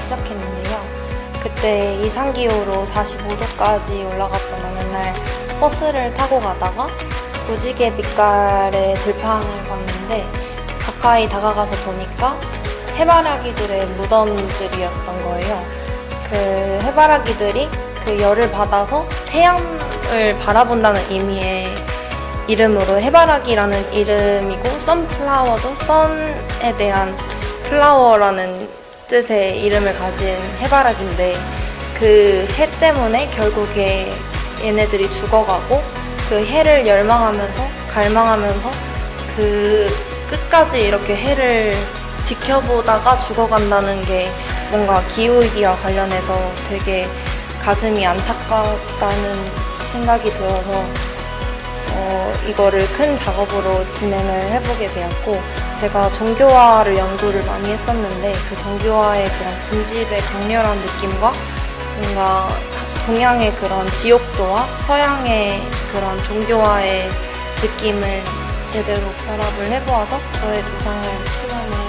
시작했는데요. 그때 이상기후로 45도까지 올라갔던 어느 날 버스를 타고 가다가 무지개 빛깔의 들판을 봤는데 가까이 다가가서 보니까 해바라기들의 무덤들이었던 거예요. 그 해바라기들이 그 열을 받아서 태양을 바라본다는 의미의 이름으로 해바라기라는 이름이고 선플라워도 선에 대한 플라워라는 뜻의 이름을 가진 해바라기인데 그 해 때문에 결국에 얘네들이 죽어가고 그 해를 열망하면서 갈망하면서 그 끝까지 이렇게 해를 지켜보다가 죽어간다는 게 뭔가 기후위기와 관련해서 되게 가슴이 안타깝다는 생각이 들어서 어, 이거를 큰 작업으로 진행을 해보게 되었고 제가 정교화를 연구를 많이 했었는데 그 정교화의 그런 분집의 강렬한 느낌과 뭔가 동양의 그런 지옥도와 서양의 그런 종교화의 느낌을 제대로 결합을 해보아서 저의 도상을 표현을